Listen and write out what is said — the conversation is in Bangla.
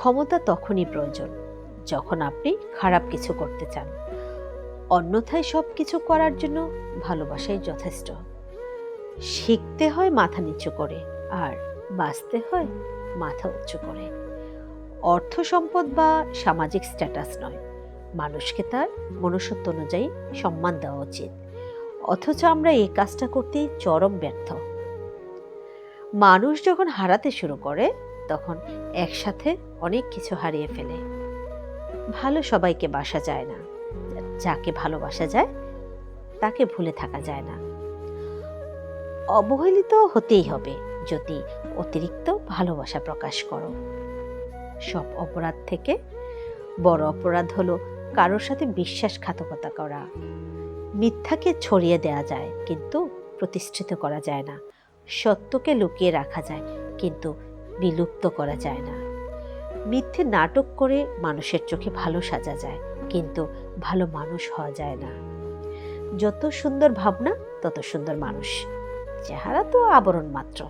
ক্ষমতা তখনই প্রয়োজন, যখন আপনি খারাপ কিছু করতে চান। অন্যথায় সব কিছু করার জন্য ভালোবাসাই যথেষ্ট। শিখতে হয় মাথা নিচু করে, আর বাঁচতে হয় মাথা উঁচু করে। অর্থ সম্পদ বা সামাজিক স্ট্যাটাস নয়, মানুষকে তার মনুষ্যত্ব অনুযায়ী সম্মান দেওয়া উচিত। অথচ আমরা এই কাজটা করতেই চরম ব্যর্থ। মানুষ যখন হারাতে শুরু করে তখন একসাথে অনেক কিছু হারিয়ে ফেলে। ভালো সবাইকে বাসা যায় না। যাকে ভালোবাসা যায়, তাকে ভুলে থাকা যায় না। অবহেলিত হতেই হবে যদি অতিরিক্ত ভালোবাসা প্রকাশ করো। সব অপরাধ থেকে বড় অপরাধ হলো কারোর সাথে বিশ্বাসঘাতকতা করা। মিথ্যাকে ছড়িয়ে দেওয়া যায়, কিন্তু প্রতিষ্ঠিত করা যায় না। সত্যকে লুকিয়ে রাখা যায়, কিন্তু বিলুপ্ত করা যায় না। মিথ্যে নাটক করে মানুষের চোখে ভালো সাজা যায়, কিন্তু ভালো মানুষ হওয়া যায় না। যত সুন্দর ভাবনা, তত সুন্দর মানুষ। চেহারা তো আবরণ মাত্র।